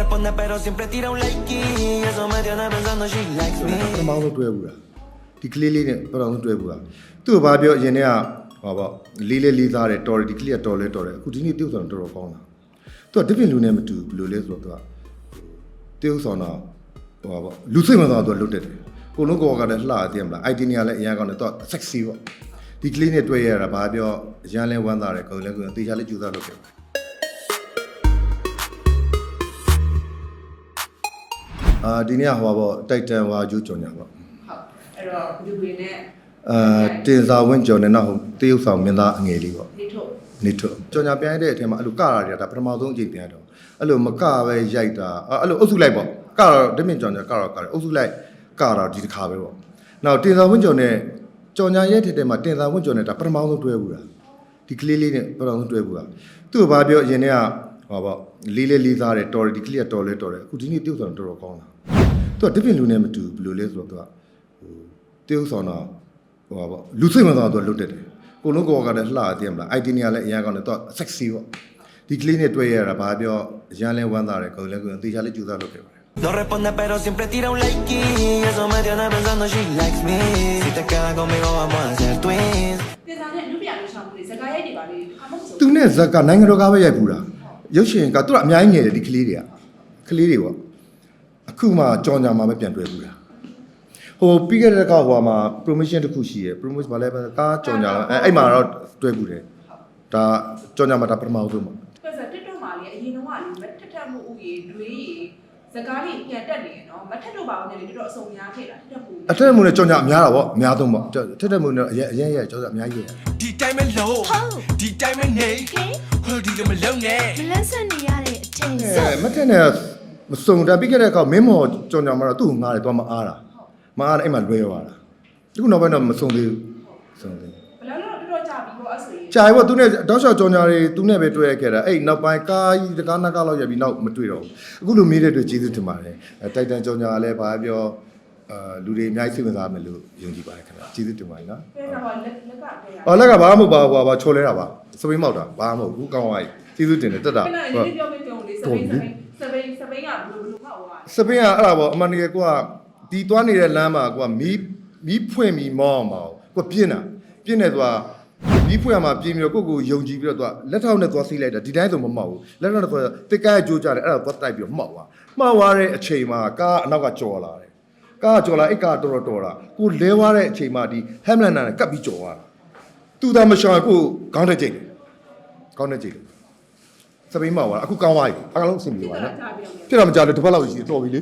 responde pero siempre tira un like y eso me tiene pensando she likes ပ me ထမဆုံးတွဲဘူးလားဒီကလေးလေးနဲ့ပထမဆုံးတွဲဘူးလားသူ့ကိုဘာပြောအရင်တည်းကဟောပေါ့လေးလေးလေးသားတယ်တော်တယ်ဒီကလေးကတော်လဲတော်တယ်အခုဒီနေ့ပြုတ်ဆောင်တော်တော်ကောင်းတာသူကဒီပြင်လူနဲ့မတူဘူးဘယ်လိုလဲဆိုတော့သူကပြုတ်ဆောင်တော့ဟောပေါ့လူစိတ်မသားသူကလွတ်တက်တယ်ကိုလုံးကောကလည်းလှတယ်မလား ID နေရာလည်းအရင်ကောင်းတယ်သူက sexy ပေါ့ဒီကလေးနဲ့တွေ့ရတာဘာပြောအရန်လဲဝမ်းသာတယ်ကိုယ်လည်းကိုယ်တေချာလေးကြိုးစားလုပ်ခဲ့ အာဒီနေ့ကဟောပေါ့တိုက်တန်ဝါကျူးကြော်ညာပေါ့ဟုတ်အဲ့တော့ဘလူးဘင်းနဲ့အာတင်စာဝင့်ကျော်နဲ့နောက်တရုပ်ဆောင်မင်းသားအငယ်လေးပေါ့နေထုတ်နေထွတ်ကြော်ညာပြန်ရတဲ့အထက်မှာအဲ့လိုကရာတွေကဒါပထမဆုံးအကြိမ်ပြန်တော့အဲ့လိုမကပဲရိုက်တာအဲ့အဲ့လိုအုပ်စုလိုက်ပေါ့ကတော့ဒမင်ကြော်ညာကတော့ကတယ်အုပ်စုလိုက်ကတော့ဒီတစ်ခါပဲပေါ့နောက်တင်စာဝင့်ကျော်နဲ့ကြော်ညာရဲ့ထက်ထဲမှာတင်စာဝင့်ကျော်နဲ့ဒါပထမဆုံးတွဲဘူးလားဒီကလေးလေးနဲ့ပထမဆုံးတွဲဘူးလားသူ့ကိုဘာပြောအရင်တည်းက ဟောပေါ့လေးလေးလေးသားတယ်တော်တယ်ဒီကလေးကတော်လဲတော်တယ်အခုဒီနေ့တရုပ်ဆောင်တော်တော်ကောင်းတာသူကဒမင်လူနဲ့မတူဘူးဘယ်လိုလဲဆိုတော့သူကတရုပ်ဆောင်တော့ဟိုပါပေါ့လူစိတ်မသားတော့လွတ်တက်တယ်ကိုလုံးကောကလည်းလှတယ်မလား ID နေရာလည်းအရင်ကောင်းတယ်တော့ sexy ပေါ့ဒီကလေးနဲ့တွေ့ရတာဘာပြောအရန်လဲဝမ်းသာတယ်ကိုယ်လည်းကိုယ်တေချာလေးကြိုးစားလုပ်ခဲ့ပါတယ် No responde pero siempre tira un like y eso me tiene pensando she likes me Si te quedas conmigo vamos a ser twins တင်စားနဲ့အမှုပြလို့ရှောင်းမှုလေဇကာရိုက်တွေပါလေခါမဟုတ်ဆိုသူနဲ့ဇက်ကနိုင်ငံတော်ကားပဲရိုက်ဘူးလား ရုပ်ရှင်ကသူကအများကြီးငယ်တယ်ဒီကလေးတွေကကလေးတွေပေါ့အခုမှကြောင်ညာမှာပဲပြန်တွေ့ဘူးလားဟိုပြီးခဲ့တဲ့ကောက်ဟိုမှာ promotion တစ်ခုရှိရယ် promotion ဘာလဲကားကြောင်ညာအဲအဲ့မှာတော့တွေ့ဘူးတယ်ဒါကြောင်ညာမှာဒါပထမဆုံးပေါ့ပြဆက်တစ်တော့မှာလေအရင်တော့ကလေမထက်ထက်မှုဥရေလွေးရေဇကာလေးပြန်တက်နေရနော်မထက်တော့ပါဘူးလေတော်တော်အစုံများခဲ့တာတက်ဖို့အထက်မှုနဲ့ကြောင်ညာအများတာပေါ့အများဆုံးပေါ့ထက်ထက်မှုနဲ့အရင်အရင်ရဲ့ကြောင်ညာအများကြီးရဲ့ဒီတိုင်းပဲလို့ဒီတိုင်းပဲနေ ဟိုဒီလိုမလုံးနဲ့မလန်းဆန်နေရတဲ့အချိန်အဲမထက်နဲ့မစုံတာပြီးခဲ့တဲ့အခါမင်းမော်ကြောင်ညာမှာတော့သူ့ကိုငားတယ်တော့မအားတာမအားတယ်အဲ့မှာလွဲသွားတာဒီခုနောက်ပိုင်းတော့မစုံသေးဘူးစုံသေးဘူးဘယ်လောက်တော့တော်တော်ကြာပြီပေါ့အဲ့ဆိုရင်ကြာပြီပေါ့သူနဲ့တောက်လျှောက်ကြောင်ညာတွေသူနဲ့ပဲတွေ့ရခဲ့တာအဲ့နောက်ပိုင်းကားကြီးတကားနက်ကားလောက်ရပြီးနောက်မတွေ့တော့ဘူးအခုလိုမေးတဲ့အတွက်ကျေးဇူးတင်ပါတယ်အဲတိုက်တန်ကြောင်ညာကလည်းဘာပြော အာလူတွေအများကြီးစိတ်ဝင်စားမယ်လို့ယုံကြည်ပါတယ်ခင်ဗျာကျေးဇူးတင်ပါတယ်နော်ပြန်တော့လက်ကလက်ကပြန်ရ။အော်လက်ကဘာမှမဟုတ်ပါဘူးကွာဘာချော်လဲတာပါ။စပိန်မောက်တာဘာမှမဟုတ်ဘူးကောင်းသွားပြီ။ကျေးဇူးတင်တယ်တက်တာခဏ။လေးပြောပြပြောလေစပိန်စပိန်စပိန်စပိန်ကဘယ်လိုဘယ်လိုမှဟိုကစပိန်ကအဲ့ဒါပေါ့အမှန်တကယ်ကိုကဒီသွားနေတဲ့လမ်းမှာကိုကမီးမီးဖွင့်ပြီးမောင်းအောင်ပါ။ကိုပြင်းတာပြင်းနေသွားမီးဖွင့်ရမှာပြင်းပြီးတော့ကိုကိုယုံကြည်ပြီးတော့သူကလက်ထောက်နဲ့သွားစီးလိုက်တာဒီတိုင်းဆိုမမောက်ဘူး။လက်ထောက်နဲ့သွားတစ်ကဲကြိုးကြတယ်အဲ့ဒါသွားတိုက်ပြီးတော့မှောက်သွား။မှောက်သွားတဲ့အချိန်မှာကားအနောက်ကကြော်လာတယ်။ ကားကြော်လာအဲ့ကားတော်တော်တော်လာကိုလဲသွားတဲ့အချိန်မှာဒီဟမ်လန်နာနဲ့ကပ်ပြီးကြော်သွားတာ။သူသာမရှောင်ကိုခေါင်းထဲကျိတ်တယ်ခေါင်းထဲကျိတ်တယ်စပိန်မှာပါအခုကောင်းသွားပြီအားလုံးအဆင်ပြေပါနော်ကြာပြီတော့ဖြစ်တာမကြလို့တစ်ပတ်လောက်ရှိတော်ပြီလေ